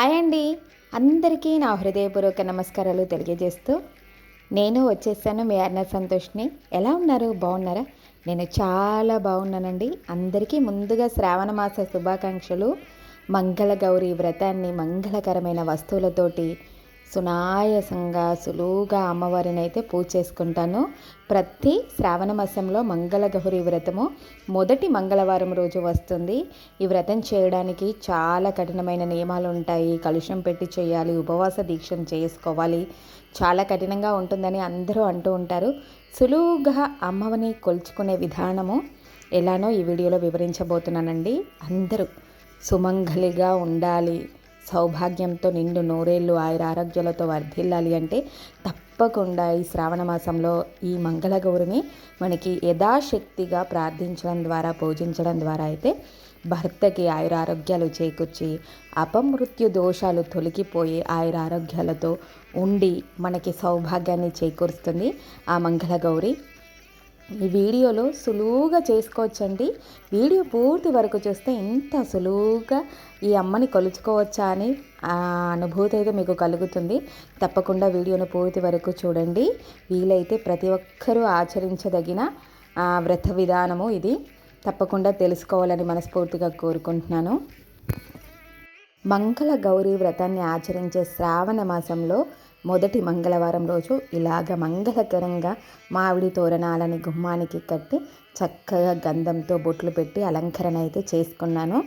Hi అండి. అందరికీ నా హృదయపూర్వక నమస్కారాలు తెలియజేస్తూ నేను వచ్చేసాను మీ అన్న సంతోష్ని. ఎలా ఉన్నారు? బాగున్నారా? నేను చాలా బాగున్నానండి. అందరికీ ముందుగా శ్రావణ మాస శుభాకాంక్షలు. మంగళ గౌరి వ్రతాన్ని మంగళకరమైన వస్తువులతోటి సునాయసంగా సులువుగా అమ్మవారిని అయితే పూజ చేసుకుంటాను. ప్రతి శ్రావణ మాసంలో మంగళగౌరి వ్రతము మొదటి మంగళవారం రోజు వస్తుంది. ఈ వ్రతం చేయడానికి చాలా కఠినమైన నియమాలు ఉంటాయి. కలుషం పెట్టి చేయాలి ఉపవాస దీక్షను చేసుకోవాలి. చాలా కఠినంగా ఉంటుందని అందరూ అంటూ ఉంటారు. సులువుగా అమ్మవని కొలుచుకునే విధానము ఎలానో ఈ వీడియోలో వివరించబోతున్నానండి. అందరూ సుమంగలిగా ఉండాలి. సౌభాగ్యంతో నిండు నూరేళ్ళు ఆయుర ఆరోగ్యాలతో వర్ధిల్లాలి అంటే తప్పకుండా ఈ శ్రావణ మాసంలో ఈ మంగళగౌరిని మనకి యథాశక్తిగా ప్రార్థించడం ద్వారా పూజించడం ద్వారా అయితే భర్తకి ఆయుర ఆరోగ్యాలు చేకూర్చి అపమృత్యు దోషాలు తొలగిపోయి ఆయుర ఆరోగ్యాలతో ఉండి మనకి సౌభాగ్యాన్ని చేకూరుస్తుంది ఆ మంగళగౌరి. ఈ వీడియోలో సులువుగా చేసుకోవచ్చండి. వీడియో పూర్తి వరకు చూస్తే ఇంత సులువుగా ఈ అమ్మని కొలుచుకోవచ్చా అని అనుభూతి అయితే మీకు కలుగుతుంది. తప్పకుండా వీడియోను పూర్తి వరకు చూడండి. వీలైతే ప్రతి ఒక్కరూ ఆచరించదగిన వ్రత విధానము ఇది. తప్పకుండా తెలుసుకోవాలని మనస్ఫూర్తిగా కోరుకుంటున్నాను. మంగళ గౌరీ వ్రతాన్ని ఆచరించే శ్రావణ మాసంలో మొదటి మంగళవారం రోజు ఇలాగ మంగళకరంగా మామిడి తోరణాలని గుమ్మానికి కట్టి చక్కగా గంధంతో బొట్లు పెట్టి అలంకరణ అయితే చేసుకున్నాను.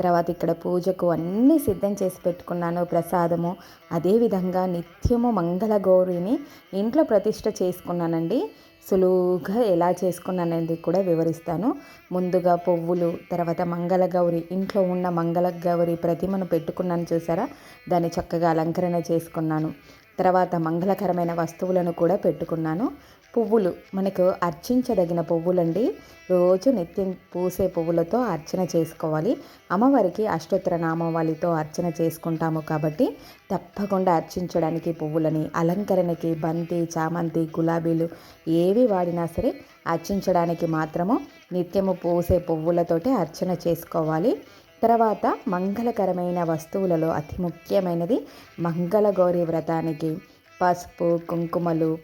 తర్వాత ఇక్కడ పూజకు అన్నీ సిద్ధం చేసి పెట్టుకున్నాను ప్రసాదము. అదేవిధంగా నిత్యము మంగళ గౌరిని ఇంట్లో ప్రతిష్ట చేసుకున్నానండి. సులువుగా ఎలా చేసుకున్నాననేది కూడా వివరిస్తాను. ముందుగా పువ్వులు తర్వాత మంగళగౌరి ఇంట్లో ఉన్న మంగళగౌరి ప్రతిమను పెట్టుకున్నాను చూసారా? దాన్ని చక్కగా అలంకరణ చేసుకున్నాను. తర్వాత మంగళకరమైన వస్తువులను కూడా పెట్టుకున్నాను. పువ్వులు మనకు అర్చించదగిన పువ్వులండి. రోజు నిత్యం పూసే పువ్వులతో అర్చన చేసుకోవాలి. అమ్మవారికి అష్టోత్తర నామావళితో అర్చన చేసుకుంటాము కాబట్టి తప్పకుండా అర్చించడానికి పువ్వులని అలంకరణకి బంతి చామంతి గులాబీలు ఏవి వాడినా సరే అర్చించడానికి మాత్రము నిత్యము పూసే పువ్వులతోటి అర్చన చేసుకోవాలి. తర్వాత మంగళకరమైన వస్తువులలో అతి ముఖ్యమైనది మంగళగౌరి వ్రతానికి పసుపు కుంకుమలు.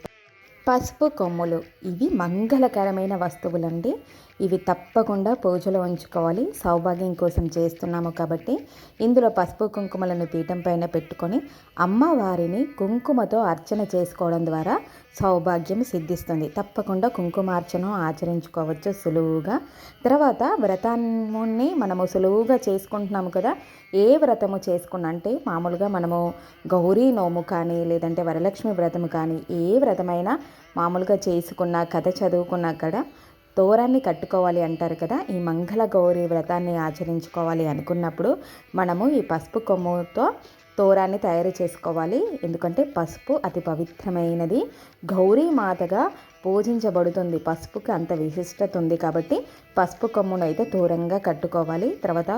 పసుపు కొమ్ములు. ఇవి మంగళకరమైన వస్తువులండి. ఇవి తప్పకుండా పూజలో ఉంచుకోవాలి. సౌభాగ్యం కోసం చేస్తున్నాము కాబట్టి ఇందులో పసుపు కుంకుమలను పీఠం పైన పెట్టుకొని అమ్మవారిని కుంకుమతో అర్చన చేసుకోవడం ద్వారా సౌభాగ్యం సిద్ధిస్తుంది. తప్పకుండా కుంకుమార్చన ఆచరించుకోవచ్చు సులువుగా. తర్వాత వ్రతాన్ని మనము సులువుగా చేసుకుంటున్నాము కదా. ఏ వ్రతము చేసుకున్నా అంటే మామూలుగా మనము గౌరీ నోము కానీ లేదంటే వరలక్ష్మి వ్రతము కానీ ఏ వ్రతమైనా మామూలుగా చేసుకున్న కథ చదువుకున్నా కూడా తోరాన్ని కట్టుకోవాలి అంటారు కదా ఈ మంగళ గౌరి వ్రతాన్ని ఆచరించుకోవాలి అనుకున్నప్పుడు మనము ఈ పసుపు కొమ్ముతో తోరాన్ని తయారు చేసుకోవాలి. ఎందుకంటే పసుపు అతి పవిత్రమైనది. గౌరీ మాతగా పూజించబడుతుంది. పసుపుకి అంత విశిష్టత ఉంది కాబట్టి పసుపు కొమ్మును అయితే దూరంగా కట్టుకోవాలి. తర్వాత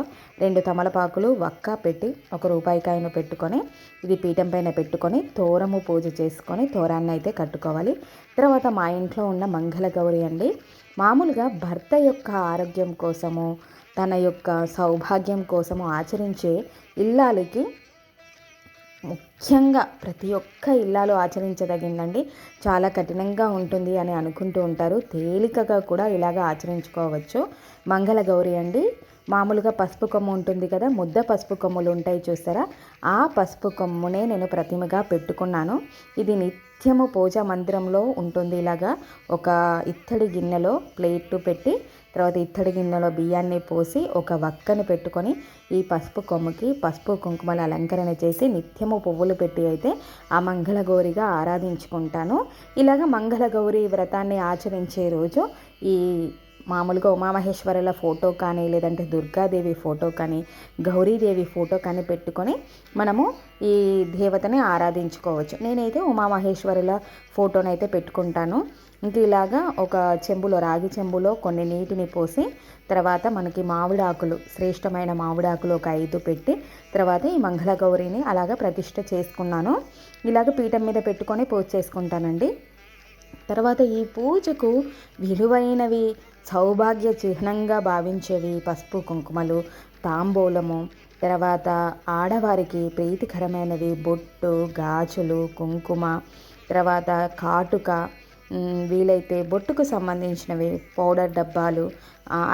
రెండు తమలపాకులు వక్క పెట్టి ఒక రూపాయికాయను పెట్టుకొని ఇది పీఠం పైన పెట్టుకొని తోరము పూజ చేసుకొని తోరాన్ని అయితే కట్టుకోవాలి. తర్వాత మా ఇంట్లో ఉన్న మంగళ గౌరి అండి మామూలుగా భర్త యొక్క ఆరోగ్యం కోసము తన యొక్క సౌభాగ్యం కోసము ఆచరించే ఇల్లాలకి ముఖ్యంగా ప్రతి ఒక్క ఇల్లాలు ఆచరించదగిందండి. చాలా కఠినంగా ఉంటుంది అని అనుకుంటూ ఉంటారు. తేలికగా కూడా ఇలాగ ఆచరించుకోవచ్చు. మంగళ గౌరి అండి. మామూలుగా పసుపు కొమ్ము ఉంటుంది కదా ముద్ద పసుపు కొమ్ములు ఉంటాయి చూస్తారా? ఆ పసుపు కొమ్మునే నేను ప్రతిమగా పెట్టుకున్నాను. ఇది నిత్యము పూజా మందిరంలో ఉంటుంది. ఇలాగా ఒక ఇత్తడి గిన్నెలో ప్లేట్ పెట్టి తర్వాత ఇత్తడి గిన్నెలో బియ్యాన్ని పోసి ఒక వక్కను పెట్టుకొని ఈ పసుపు కొమ్ముకి పసుపు కుంకుమల అలంకరణ చేసి నిత్యము పువ్వులు పెట్టి అయితే ఆ మంగళగౌరిగా ఆరాధించుకుంటాను. ఇలాగ మంగళగౌరి వ్రతాన్ని ఆచరించే రోజు ఈ మామూలుగా ఉమామహేశ్వరుల ఫోటో కానీ లేదంటే దుర్గాదేవి ఫోటో కానీ గౌరీదేవి ఫోటో కానీ పెట్టుకొని మనము ఈ దేవతని ఆరాధించుకోవచ్చు. నేనైతే ఉమామహేశ్వరుల ఫోటోనైతే పెట్టుకుంటాను. ఇంక ఇలాగా ఒక చెంబులో రాగి చెంబులో కొన్ని నీటిని పోసి తర్వాత మనకి మామిడాకులు శ్రేష్టమైన మామిడాకులు ఒక ఐదు పెట్టి తర్వాత ఈ మంగళగౌరిని అలాగ ప్రతిష్ట చేసుకున్నాను. ఇలాగ పీఠం మీద పెట్టుకొని పూజ చేసుకుంటానండి. తర్వాత ఈ పూజకు విలువైనవి సౌభాగ్య చిహ్నంగా భావించేవి పసుపు కుంకుమలు తాంబూలము. తర్వాత ఆడవారికి ప్రీతికరమైనవి బొట్టు గాజులు కుంకుమ. తర్వాత కాటుక. వీలైతే బొట్టుకు సంబంధించినవి పౌడర్ డబ్బాలు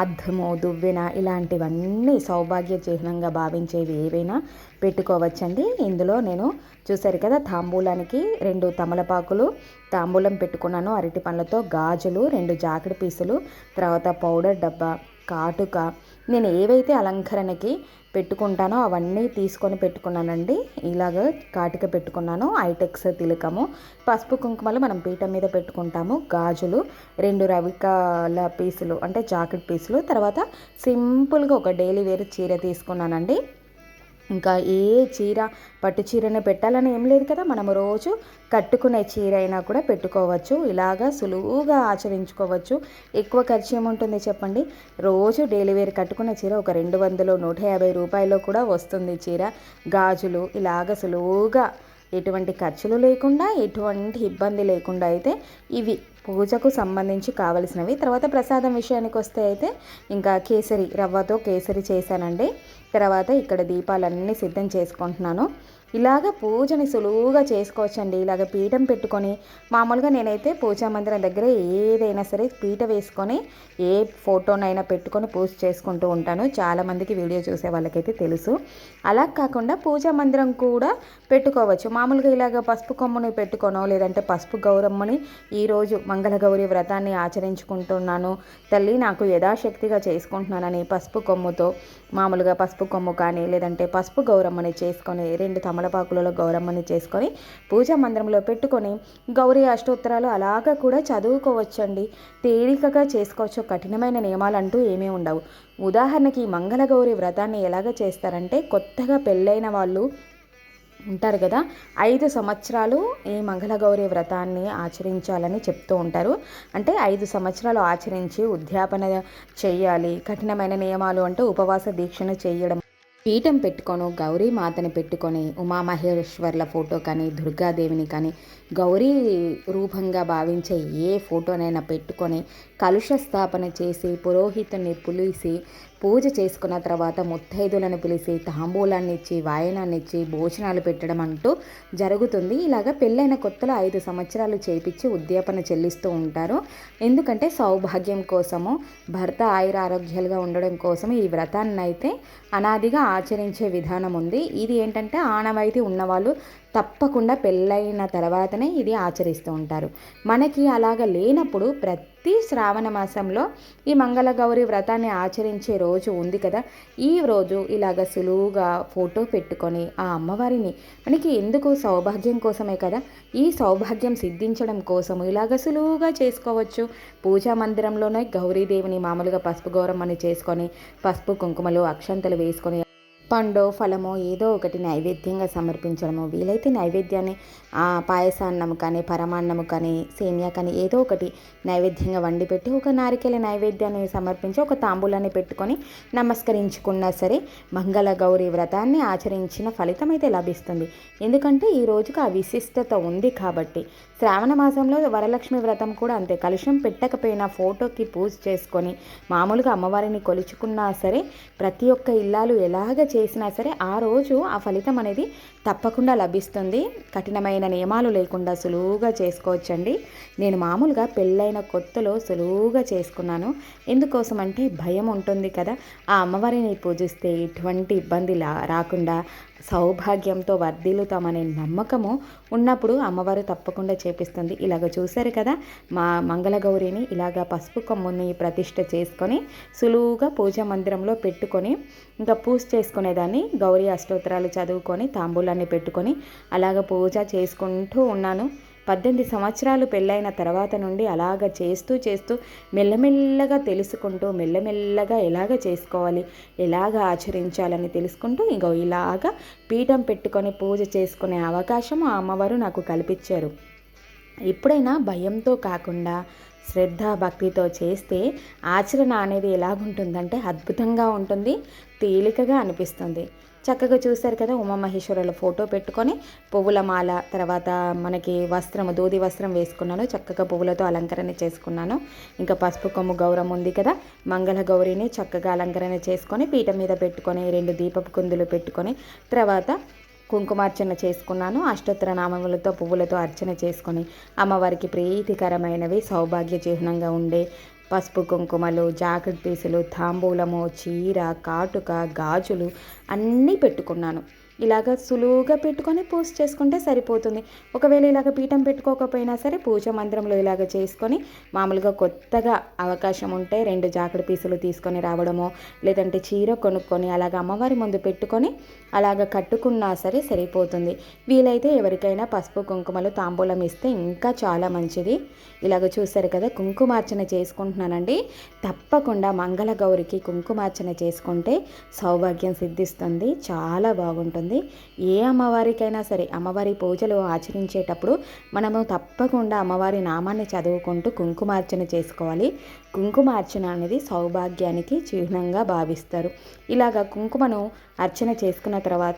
అద్దము దువ్వెన ఇలాంటివన్నీ సౌభాగ్య చిహ్నంగా భావించేవి ఏవైనా పెట్టుకోవచ్చండి. ఇందులో నేను చూశారు కదా తాంబూలానికి రెండు తమలపాకులు తాంబూలం పెట్టుకున్నాను అరటి పండ్లతో గాజులు రెండు జాకెట్ పీసులు తర్వాత పౌడర్ డబ్బా కాటుక నేను ఏవైతే అలంకరణకి పెట్టుకుంటానో అవన్నీ తీసుకొని పెట్టుకున్నానండి. ఇలాగ కాటిక పెట్టుకున్నాను ఐటెక్స్ తిలకము పసుపు కుంకుమలు మనం పీట మీద పెట్టుకుంటాము గాజులు రెండు రవికాల పీసులు అంటే జాకెట్ పీసులు తర్వాత సింపుల్గా ఒక డైలీ వేర్ చీర తీసుకున్నానండి. ఇంకా ఏ చీర పట్టు చీరనే పెట్టాలని ఏం లేదు కదా. మనం రోజు కట్టుకునే చీర అయినా కూడా పెట్టుకోవచ్చు. ఇలాగా సులువుగా ఆచరించుకోవచ్చు. ఎక్కువ ఖర్చు ఏముంటుంది చెప్పండి? రోజు డైలీ వేర్ కట్టుకునే చీర ఒక రెండు వందలు నూట యాభై రూపాయలు కూడా వస్తుంది చీర. గాజులు ఇలాగ సులువుగా ఎటువంటి ఖర్చులు లేకుండా ఎటువంటి ఇబ్బంది లేకుండా అయితే ఇవి పూజకు సంబంధించి కావలసినవి. తర్వాత ప్రసాదం విషయానికి వస్తే అయితే ఇంకా కేసరి రవ్వతో కేసరి చేశానండి. తర్వాత ఇక్కడ దీపాలన్నీ సిద్ధం చేసుకుంటున్నాను. ఇలాగ పూజని సులువుగా చేసుకోవచ్చండి. ఇలాగ పీఠం పెట్టుకొని మామూలుగా నేనైతే పూజా మందిరం దగ్గర ఏదైనా సరే పీట వేసుకొని ఏ ఫోటోనైనా పెట్టుకొని పూజ చేసుకుంటూ ఉంటాను. చాలామందికి వీడియో చూసే వాళ్ళకైతే తెలుసు. అలా కాకుండా పూజా మందిరం కూడా పెట్టుకోవచ్చు. మామూలుగా ఇలాగ పసుపు కొమ్ముని పెట్టుకోనో లేదంటే పసుపు గౌరమ్మని ఈరోజు మంగళగౌరి వ్రతాన్ని ఆచరించుకుంటున్నాను. తల్లి నాకు యథాశక్తిగా చేసుకుంటున్నానని పసుపు కొమ్ముతో మామూలుగా పసుపు కొమ్ము కానీ లేదంటే పసుపు గౌరమ్మని చేసుకొని రెండు తమ తమలపాకులలో గౌరమ్మని చేసుకొని పూజా మందిరంలో పెట్టుకొని గౌరీ అష్టోత్తరాలు అలాగా కూడా చదువుకోవచ్చండి. తేలికగా చేసుకోవచ్చు. కఠినమైన నియమాలు అంటూ ఏమీ ఉండవు. ఉదాహరణకి మంగళగౌరి వ్రతాన్ని ఎలాగ చేస్తారంటే కొత్తగా పెళ్ళైన వాళ్ళు ఉంటారు కదా ఐదు సంవత్సరాలు ఈ మంగళగౌరి వ్రతాన్ని ఆచరించాలని చెప్తూ ఉంటారు. అంటే ఐదు సంవత్సరాలు ఆచరించి ఉద్యాపన చేయాలి. కఠినమైన నియమాలు అంటే ఉపవాస దీక్షను చేయడం పీఠం పెట్టుకొని గౌరీ మాతని పెట్టుకొని ఉమామహేశ్వర్ల ఫోటో కానీ దుర్గాదేవిని కానీ గౌరీ రూపంగా భావించే ఏ ఫోటోనైనా పెట్టుకొని కలుష స్థాపన చేసి పురోహితుని పులిసి పూజ చేసుకున్న తర్వాత ముత్తైదులను పిలిచి తాంబూలాన్ని ఇచ్చి వాయనాన్ని ఇచ్చి భోజనాలు పెట్టడం అంటూ జరుగుతుంది. ఇలాగ పెళ్ళైన కొత్తలో ఐదు సంవత్సరాలు చేపించి ఉద్యాపన చెల్లిస్తూ ఉంటారు. ఎందుకంటే సౌభాగ్యం కోసము భర్త ఆయుర ఆరోగ్యాలుగా ఉండడం కోసం ఈ వ్రతాన్ని అయితే అనాదిగా ఆచరించే విధానం ఉంది ఇది ఏంటంటే ఆనవాయితీ ఉన్నవాళ్ళు తప్పకుండా పెళ్ళైన తర్వాతనే ఇది ఆచరిస్తూ ఉంటారు. మనకి అలాగ లేనప్పుడు ప్రతి శ్రావణ మాసంలో ఈ మంగళగౌరి వ్రతాన్ని ఆచరించే రోజు ఉంది కదా. ఈ రోజు ఇలాగ సులువుగా ఫోటో పెట్టుకొని ఆ అమ్మవారిని మనకి ఎందుకు సౌభాగ్యం కోసమే కదా? ఈ సౌభాగ్యం సిద్ధించడం కోసం ఇలాగ సులువుగా చేసుకోవచ్చు. పూజా మందిరంలోనే గౌరీదేవిని మామూలుగా పసుపు గౌరమ్మని చేసుకొని పసుపు కుంకుమలు అక్షంతలు వేసుకొని పండో ఫలమో ఏదో ఒకటి నైవేద్యంగా సమర్పించడము వీలైతే నైవేద్యాన్ని పాయసాన్నము కానీ పరమాన్నము కానీ సేమియా కానీ ఏదో ఒకటి నైవేద్యంగా వండి పెట్టి ఒక నారికెల నైవేద్యాన్ని సమర్పించి ఒక తాంబూలాన్ని పెట్టుకొని నమస్కరించుకున్నా సరే మంగళ గౌరీ వ్రతాన్ని ఆచరించిన ఫలితం అయితే లభిస్తుంది. ఎందుకంటే ఈ రోజుకు ఆ విశిష్టత ఉంది కాబట్టి శ్రావణ మాసంలో వరలక్ష్మి వ్రతం కూడా అంతే. కలుషం పెట్టకపోయినా ఫోటోకి పూజ చేసుకొని మామూలుగా అమ్మవారిని కొలుచుకున్నా సరే ప్రతి ఒక్క ఇల్లాలు ఎలాగ చేసినా సరే ఆ రోజు ఆ ఫలితం అనేది తప్పకుండా లభిస్తుంది. కఠినమైన నియమాలు లేకుండా సులువుగా చేసుకోవచ్చండి. నేను మామూలుగా పెళ్ళైన కొత్తలో సులువుగా చేసుకున్నాను. ఎందుకోసం అంటే భయం ఉంటుంది కదా. ఆ అమ్మవారిని పూజిస్తే ఎటువంటి ఇబ్బంది రాకుండా సౌభాగ్యంతో వర్ధిల్లుతామనే నమ్మకము ఉన్నప్పుడు అమ్మవారు తప్పకుండా చేపిస్తుంది. ఇలాగ చూశారు కదా మా మంగళగౌరిని ఇలాగ పసుపు కొమ్ముని ప్రతిష్ట చేసుకొని సులువుగా పూజా మందిరంలో పెట్టుకొని ఇంకా పూజ చేసుకునేదాన్ని గౌరీ అష్టోత్తరాలు చదువుకొని తాంబూలాన్ని పెట్టుకొని అలాగ పూజ చేసుకుంటూ ఉన్నాను. పద్దెనిమిది సంవత్సరాలు పెళ్ళైన తర్వాత నుండి అలాగ చేస్తూ చేస్తూ మెల్లమెల్లగా తెలుసుకుంటూ మెల్లమెల్లగా ఎలాగ చేసుకోవాలి ఎలాగ ఆచరించాలని తెలుసుకుంటూ ఇంకో ఇలాగ పీఠం పెట్టుకొని పూజ చేసుకునే అవకాశం ఆ అమ్మవారు నాకు కల్పించారు. ఎప్పుడైనా భయంతో కాకుండా శ్రద్ధ భక్తితో చేస్తే ఆచరణ అనేది ఎలాగుంటుందంటే అద్భుతంగా ఉంటుంది తేలికగా అనిపిస్తుంది. చక్కగా చూశారు కదా ఉమామహేశ్వరుల ఫోటో పెట్టుకొని పువ్వుల మాల తర్వాత మనకి వస్త్రము దూది వస్త్రం వేసుకున్నాను. చక్కగా పువ్వులతో అలంకరణ చేసుకున్నాను. ఇంకా పసుపు కొమ్ము గౌరం ఉంది కదా మంగళ గౌరిని చక్కగా అలంకరణ చేసుకొని పీట మీద పెట్టుకొని రెండు దీపపు కుందులు పెట్టుకొని తర్వాత కుంకుమార్చన చేసుకున్నాను. అష్టోత్తర నామములతో పువ్వులతో అర్చన చేసుకొని అమ్మవారికి ప్రీతికరమైనవి సౌభాగ్య చిహ్నంగా ఉండే పసుపు కుంకుమలు జాకెట్ పీసులు తాంబూలము చీర కాటుక గాజులు అన్నీ పెట్టుకున్నాను. ఇలాగ సులువుగా పెట్టుకొని పూజ చేసుకుంటే సరిపోతుంది. ఒకవేళ ఇలాగ పీఠం పెట్టుకోకపోయినా సరే పూజ మందిరంలో ఇలాగ చేసుకొని మామూలుగా కొత్తగా అవకాశం ఉంటే రెండు జాకెట్ పీసులు తీసుకొని రావడమో లేదంటే చీర కొనుక్కొని అలాగ అమ్మవారి ముందు పెట్టుకొని అలాగ కట్టుకున్నా సరే సరిపోతుంది. వీలైతే ఎవరికైనా పసుపు కుంకుమలు తాంబూలం ఇస్తే ఇంకా చాలా మంచిది. ఇలాగ చూస్తారు కదా కుంకుమార్చన చేసుకుంటున్నానండి. తప్పకుండా మంగళ గౌరికి కుంకుమార్చన చేసుకుంటే సౌభాగ్యం సిద్ధిస్తుంది. చాలా బాగుంటుంది. ఏ అమ్మవారికైనా సరే అమ్మవారి పూజలు ఆచరించేటప్పుడు మనము తప్పకుండా అమ్మవారి నామాన్ని చదువుకుంటూ కుంకుమార్చన చేసుకోవాలి. కుంకుమార్చన అనేది సౌభాగ్యానికి చిహ్నంగా భావిస్తారు. ఇలాగ కుంకుమను అర్చన చేసుకున్న తర్వాత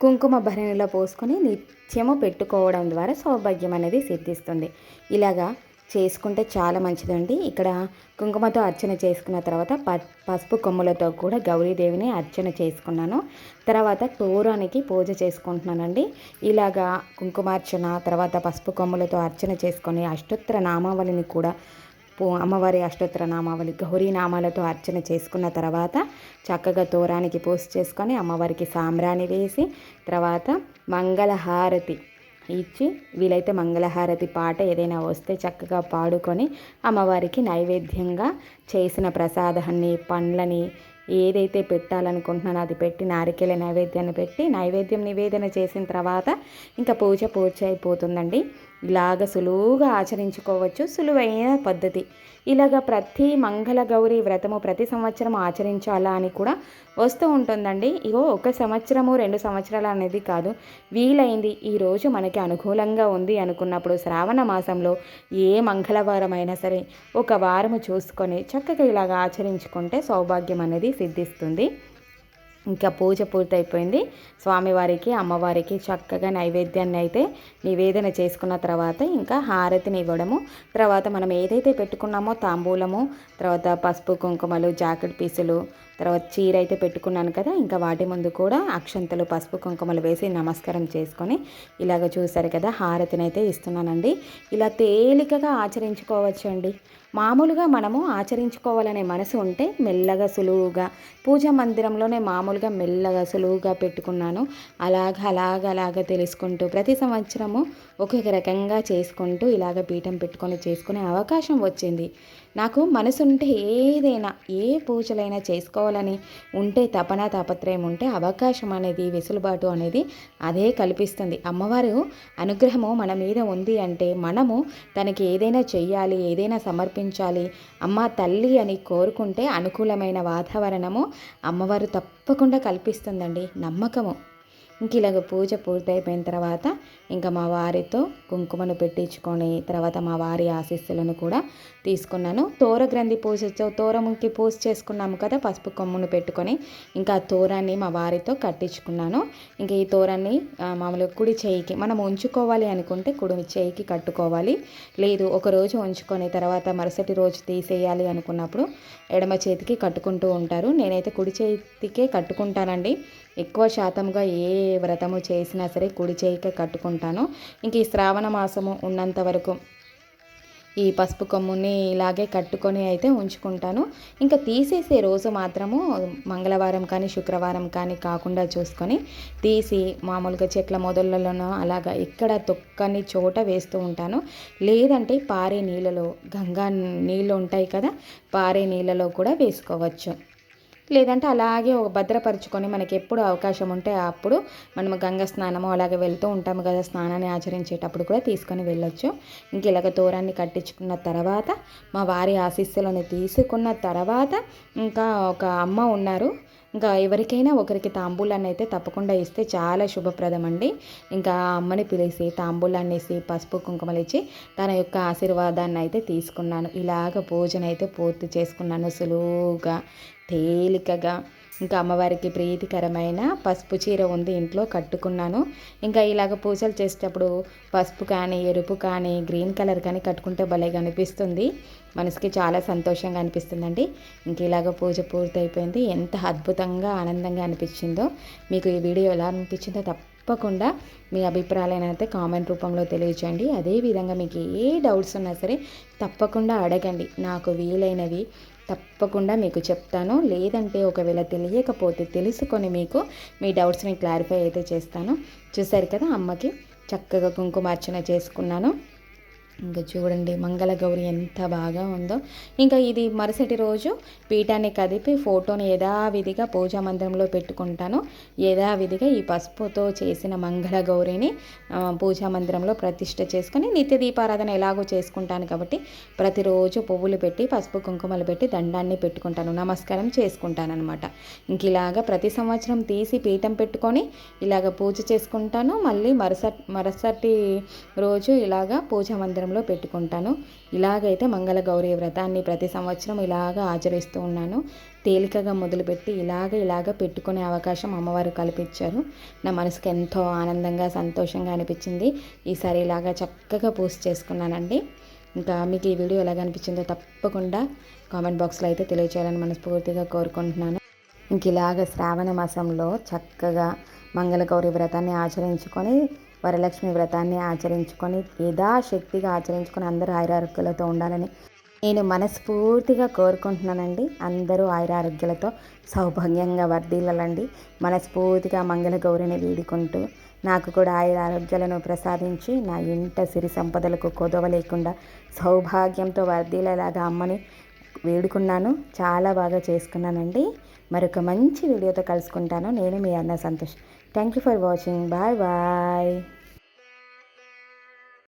కుంకుమ భరణిలో పోసుకొని నిత్యము పెట్టుకోవడం ద్వారా సౌభాగ్యం అనేది సిద్ధిస్తుంది. ఇలాగా చేసుకుంటే చాలా మంచిదండి. ఇక్కడ కుంకుమతో అర్చన చేసుకున్న తర్వాత ప పసుపు కొమ్ములతో కూడా గౌరీదేవిని అర్చన చేసుకున్నాను. తర్వాత తోరానికి పూజ చేసుకుంటున్నానండి. ఇలాగా కుంకుమార్చన తర్వాత పసుపు కొమ్ములతో అర్చన చేసుకొని అష్టోత్తర నామావళిని కూడా అమ్మవారి అష్టోత్తర నామావళి గౌరీ నామాలతో అర్చన చేసుకున్న తర్వాత చక్కగా తోరానికి పూజ చేసుకొని అమ్మవారికి సాంబ్రాణి వేసి తర్వాత మంగళహారతి ఇచ్చి వీలైతే మంగళహారతి పాట ఏదైనా వస్తే చక్కగా పాడుకొని అమ్మవారికి నైవేద్యంగా చేసిన ప్రసాదాన్ని పండ్లని ఏదైతే పెట్టాలనుకుంటున్నానో అది పెట్టి నారికేల నైవేద్యాన్ని పెట్టి నైవేద్యం నివేదన చేసిన తర్వాత ఇంకా పూజ పూర్తి అయిపోతుందండి ఇలాగ సులువుగా ఆచరించుకోవచ్చు. సులువైన పద్ధతి. ఇలాగ ప్రతి మంగళ గౌరి వ్రతము ప్రతి సంవత్సరం ఆచరించాలా అని కూడా వస్తూ ఉంటుందండి. ఇగో ఒక సంవత్సరము రెండు సంవత్సరాలు అనేది కాదు. వీలైంది ఈరోజు మనకి అనుకూలంగా ఉంది అనుకున్నప్పుడు శ్రావణ మాసంలో ఏ మంగళవారం అయినా సరే ఒక వారము చూసుకొని చక్కగా ఇలాగ ఆచరించుకుంటే సౌభాగ్యం అనేది సిద్ధిస్తుంది. ఇంకా పూజ పూర్తయిపోయింది. స్వామివారికి అమ్మవారికి చక్కగా నైవేద్యాన్ని అయితే నివేదన చేసుకున్న తర్వాత ఇంకా హారతిని ఇవ్వడము. తర్వాత మనం ఏదైతే పెట్టుకున్నామో తాంబూలము తర్వాత పసుపు కుంకుమలు జాకెట్ పీసులు తర్వాత చీర అయితే పెట్టుకున్నాను కదా ఇంకా వాటి ముందు కూడా అక్షంతలు పసుపు కుంకుమలు వేసి నమస్కారం చేసుకొని ఇలాగ చూసారు కదా హారతిని అయితే ఇస్తున్నానండి. ఇలా తేలికగా ఆచరించుకోవచ్చు అండి. మామూలుగా మనము ఆచరించుకోవాలనే మనసు ఉంటే మెల్లగా సులువుగా పూజ మందిరంలోనే మామూలుగా మెల్లగా సులువుగా పెట్టుకున్నాను. అలాగ అలాగ అలాగ తెలుసుకుంటూ ప్రతి సంవత్సరము ఒక్కొక్క రకంగా చేసుకుంటూ ఇలాగ పీఠం పెట్టుకొని చేసుకునే అవకాశం వచ్చింది. నాకు మనసుంటే ఏదైనా ఏ పూజలైనా చేసుకోవాలని ఉంటే తపన తాపత్రయం ఉంటే అవకాశం అనేది వెసులుబాటు అనేది అదే కల్పిస్తుంది. అమ్మవారు అనుగ్రహము మన మీద ఉంది అంటే మనము తనకి ఏదైనా చెయ్యాలి ఏదైనా సమర్పించాలి అమ్మ తల్లి అని కోరుకుంటే అనుకూలమైన వాతావరణము అమ్మవారు తప్పకుండా కల్పిస్తుందండి. నమ్మకము. ఇంక ఇలాగ పూజ పూర్తయిపోయిన తర్వాత ఇంకా మా వారితో కుంకుమను పెట్టించుకొని తర్వాత మా వారి ఆశీస్సులను కూడా తీసుకున్నాను. తోర గ్రంథి పూజ తోరముకి పూజ చేసుకున్నాము కదా పసుపు కొమ్మును పెట్టుకొని. ఇంకా తోరాన్ని మా వారితో కట్టించుకున్నాను. ఇంకా ఈ తోరాన్ని మామూలుగా కుడి చేయికి మనం ఉంచుకోవాలి అనుకుంటే కుడి చేయికి కట్టుకోవాలి. లేదు ఒక రోజు ఉంచుకొని తర్వాత మరుసటి రోజు తీసేయాలి అనుకున్నప్పుడు ఎడమ చేతికి కట్టుకుంటూ ఉంటారు. నేనైతే కుడి చేతికే కట్టుకుంటానండి. ఎక్కువ శాతంగా ఏ వ్రతము చేసినా సరే కుడి చేయికే కట్టుకుంటాను. ఇంక ఈ శ్రావణ మాసము ఉన్నంత వరకు ఈ పసుపు కొమ్ముని ఇలాగే కట్టుకొని అయితే ఉంచుకుంటాను. ఇంకా తీసేసే రోజు మాత్రము మంగళవారం కానీ శుక్రవారం కానీ కాకుండా చూసుకొని తీసి మామూలుగా చెట్ల మొదళ్ళలోనో అలాగా ఇక్కడ తొక్కని చోట వేస్తూ ఉంటాను. లేదంటే పారే నీళ్ళలో గంగా నీళ్ళు ఉంటాయి కదా పారే నీళ్ళలో కూడా వేసుకోవచ్చు. లేదంటే అలాగే ఒక భద్రపరుచుకొని మనకి ఎప్పుడు అవకాశం ఉంటే అప్పుడు మనము గంగ స్నానము అలాగే వెళ్తూ ఉంటాము కదా స్నానాన్ని ఆచరించేటప్పుడు కూడా తీసుకొని వెళ్ళొచ్చు. ఇంక ఇలాగ తోరాన్ని కట్టించుకున్న తర్వాత మా వారి ఆశీస్సులను తీసుకున్న తర్వాత ఇంకా ఒక అమ్మ ఉన్నారు. ఇంకా ఎవరికైనా ఒకరికి తాంబూలాన్ని అయితే తప్పకుండా ఇస్తే చాలా శుభప్రదం అండి ఇంకా అమ్మని పిలిచి తాంబూలాన్ని వేసి పసుపు కుంకుమలు ఇచ్చి తన యొక్క ఆశీర్వాదాన్ని అయితే తీసుకున్నాను. ఇలాగ పూజన అయితే పూర్తి చేసుకున్నాను సులువుగా తేలికగా. ఇంకా అమ్మవారికి ప్రీతికరమైన పసుపు చీర ఉంది ఇంట్లో కట్టుకున్నాను. ఇంకా ఇలాగ పూజలు చేసేటప్పుడు పసుపు కానీ ఎరుపు కానీ గ్రీన్ కలర్ కానీ కట్టుకుంటే భలే కనిపిస్తుంది. మనసుకి చాలా సంతోషంగా అనిపిస్తుందండి. ఇంక ఇలాగ పూజ పూర్తయిపోయింది. ఎంత అద్భుతంగా ఆనందంగా అనిపించిందో. మీకు ఈ వీడియో ఎలా అనిపించిందో తప్పకుండా మీ అభిప్రాయాలను అయితే కామెంట్ రూపంలో తెలియచేయండి. అదేవిధంగా మీకు ఏ డౌట్స్ ఉన్నా సరే తప్పకుండా అడగండి. నాకు వీలైనవి తప్పకుండా మీకు చెప్తాను. లేదంటే ఒకవేళ తెలియకపోతే తెలుసుకొని మీకు మీ డౌట్స్ని క్లారిఫై అయితే చేస్తాను. చూసారు కదా అమ్మకి చక్కగా కుంకుమార్చన చేసుకున్నాను. ఇంకా చూడండి మంగళగౌరి ఎంత బాగా ఉందో. ఇంకా ఇది మరుసటి రోజు పీఠాన్ని కదిపి ఫోటోని యథావిధిగా పూజా మందిరంలో పెట్టుకుంటాను. యథావిధిగా ఈ పసుపుతో చేసిన మంగళగౌరిని పూజా మందిరంలో ప్రతిష్ట చేసుకొని నిత్య దీపారాధన ఎలాగో చేసుకుంటాను కాబట్టి ప్రతిరోజు పువ్వులు పెట్టి పసుపు కుంకుమలు పెట్టి దండాన్ని పెట్టుకుంటాను. నమస్కారం చేసుకుంటాను అనమాట ఇంక ఇలాగ ప్రతి సంవత్సరం తీసి పీఠం పెట్టుకొని ఇలాగ పూజ చేసుకుంటాను. మళ్ళీ మరుసటి మరుసటి రోజు ఇలాగ పూజా మందిరం మందిరంలో పెట్టుకుంటాను. ఇలాగైతే మంగళ గౌరీ వ్రతాన్ని ప్రతి సంవత్సరం ఇలాగ ఆచరిస్తూ ఉన్నాను. తేలికగా మొదలుపెట్టి ఇలాగ ఇలాగ పెట్టుకునే అవకాశం అమ్మవారు కల్పించారు. నా మనసుకు ఎంతో ఆనందంగా సంతోషంగా అనిపించింది. ఈసారి ఇలాగ చక్కగా పూజ చేసుకున్నానండి. ఇంకా మీకు ఈ వీడియో ఎలాగ అనిపించిందో తప్పకుండా కామెంట్ బాక్స్లో అయితే తెలియచేయాలని మనస్ఫూర్తిగా కోరుకుంటున్నాను. ఇంక ఇలాగ శ్రావణ మాసంలో చక్కగా మంగళగౌరి వ్రతాన్ని ఆచరించుకొని వరలక్ష్మి వ్రతాన్ని ఆచరించుకొని యథాశక్తిగా ఆచరించుకొని అందరూ ఆయురారోగ్యాలతో ఉండాలని నేను మనస్ఫూర్తిగా కోరుకుంటున్నానండి. అందరూ ఆయురారోగ్యాలతో సౌభాగ్యంగా వర్ధిల్లండి మనస్ఫూర్తిగా మంగళ గౌరిని వీడుకుంటూ నాకు కూడా ఆయుర ఆరోగ్యాలను ప్రసాదించి నా ఇంట సిరి సంపదలకు కొదవ లేకుండా సౌభాగ్యంతో వర్ధిల్లేలాగా అమ్మని వేడుకున్నాను. చాలా బాగా చేసుకున్నానండి. మరొక మంచి వీడియోతో కలుసుకుంటాను. నేను మీ అన్న Santosh. Thank you for watching bye bye